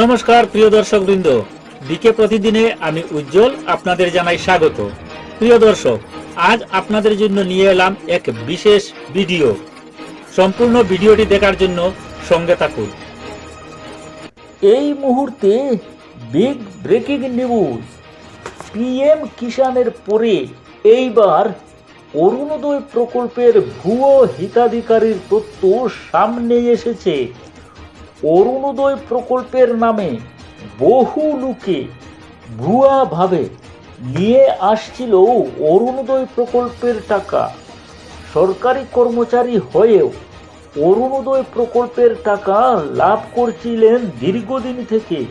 নমস্কার, প্রিয় দর্শক বৃন্দ ডিকে প্রতিদিনে আমি উজ্জ্বল আপনাদের জানাই স্বাগত। প্রিয় দর্শক, আজ আপনাদের জন্য নিয়ে এলাম এক বিশেষ ভিডিও। সম্পূর্ণ ভিডিওটি দেখার জন্য সঙ্গে থাকুন। এই মুহূর্তে বিগ ব্রেকিং নিউজ পিএম কিষানের পরে এইবার অরুণোদয় প্রকল্পের ভুয়ো হিতাধিকারীর তথ্য সামনে এসেছে। অরুণোদয় প্রকল্পের নামে বহু লোকে ভুয়াভাবে নিয়ে আসছিল অরুণোদয় প্রকল্পের টাকা। সরকারি কর্মচারী হয়েও অরুণোদয় প্রকল্পের টাকা লাভ করছিলেন দীর্ঘদিন থেকে।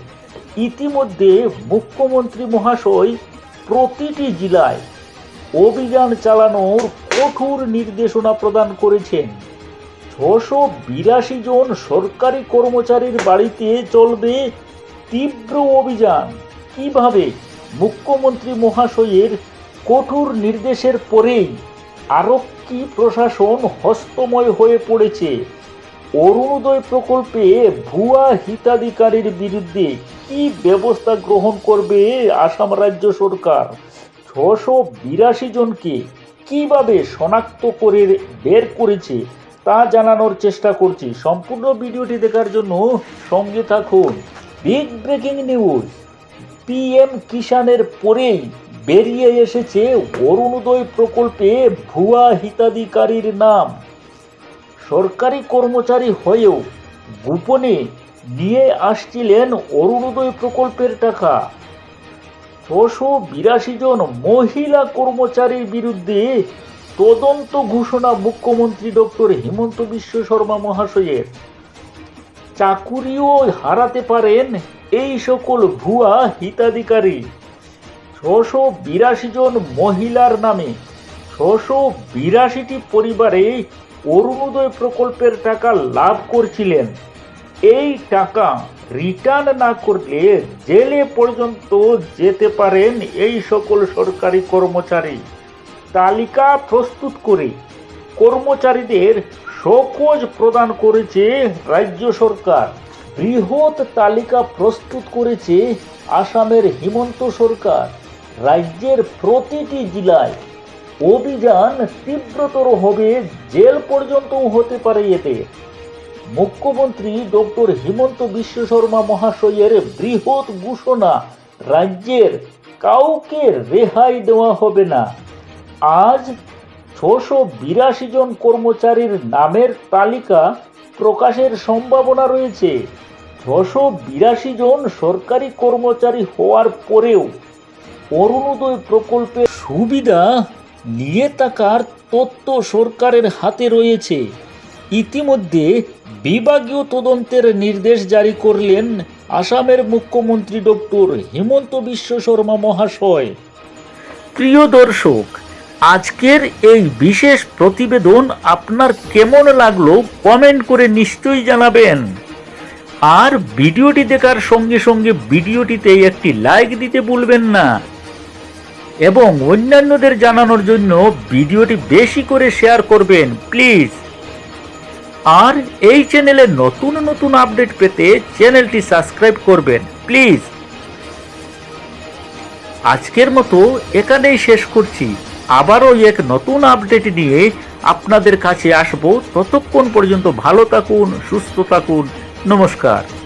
ইতিমধ্যে মুখ্যমন্ত্রী মহাশয় প্রতিটি জেলায় অভিযান চালানোর কঠোর নির্দেশনা প্রদান করেছেন। ছশো বিরাশি জন সরকারি কর্মচারীর বাড়িতে চলবে তীব্র অভিযান। কীভাবে? মুখ্যমন্ত্রী মহাশয়ের কঠোর নির্দেশের পরেই আরক্ষী প্রশাসন হস্তময় হয়ে পড়েছে? অরুণোদয় প্রকল্পে ভুয়া হিতাধিকারীর বিরুদ্ধে কি ব্যবস্থা গ্রহণ করবে আসাম রাজ্য সরকার? ছশো বিরাশি জনকে কীভাবে শনাক্ত করে বের করেছে তা জানানোর চেষ্টা করছি। সম্পূর্ণ ভিডিওটি দেখার জন্য সঙ্গে থাকুন। বিগ ব্রেকিং নিউজ পিএম কিষানের পরেই বেরিয়ে এসেছে অরুণোদয় প্রকল্পে ভুয়া হিতাধিকারীর নাম। সরকারি কর্মচারী হয়েও গোপনে নিয়ে আসছিলেন অরুণোদয় প্রকল্পের টাকা। ছশো বিরাশি জন মহিলা কর্মচারীর বিরুদ্ধে তদন্ত ঘোষণা মুখ্যমন্ত্রী ডক্টর হিমন্ত বিশ্ব শর্মা মহাশয়ের। চাকুরিও হারাতে পারেন এই সকল ভুয়া হিতাধিকারী। ছশো বিরাশি জন মহিলার নামে ছশো বিরাশিটি পরিবারে অরুণোদয় প্রকল্পের টাকা লাভ করছিলেন। এই টাকা রিটার্ন না করলে জেলে পর্যন্ত যেতে পারেন এই সকল সরকারি কর্মচারী। তালিকা প্রস্তুত করে কর্মচারীদের সকোজ প্রদান করেছে রাজ্য সরকার। বৃহৎ তালিকা প্রস্তুত করেছে আসামের হিমন্ত সরকার। রাজ্যের প্রতিটি জেলায় অভিযান তীব্রতর হবে, জেল পর্যন্তও হতে পারে এতে। মুখ্যমন্ত্রী ডক্টর হিমন্ত বিশ্ব শর্মা মহাশয়ের বৃহৎ ঘোষণা, রাজ্যের কাউকে রেহাই দেওয়া হবে না। আজ ছশো বিরাশি জন কর্মচারীর নামের তালিকা প্রকাশের সম্ভাবনা রয়েছে। ছশো বিরাশি জন সরকারি কর্মচারী হওয়ার পরেও অরুণোদয় প্রকল্পের সুবিধা নিয়ে থাকার তথ্য সরকারের হাতে রয়েছে। ইতিমধ্যে বিভাগীয় তদন্তের নির্দেশ জারি করলেন আসামের মুখ্যমন্ত্রী ডক্টর হিমন্ত বিশ্ব শর্মা মহাশয়। প্রিয় দর্শক আজকের এই বিশেষ প্রতিবেদন আপনার কেমন লাগল কমেন্ট করে নিশ্চয়ই জানাবেন। আর ভিডিওটি দেখার সঙ্গে সঙ্গে ভিডিওটিতে একটি লাইক দিতে ভুলবেন না। এবং অন্যান্যদের জানানোর জন্য ভিডিওটি বেশি করে শেয়ার করবেন, প্লিজ। আর এই চ্যানেলে নতুন নতুন আপডেট পেতে চ্যানেলটি সাবস্ক্রাইব করবেন, প্লিজ। আজকের মতো এখানেই শেষ করছি। আবারও এক নতুন আপডেট নিয়ে আপনাদের কাছে আসব। ততক্ষণ পর্যন্ত ভালো থাকুন, সুস্থ থাকুন। নমস্কার।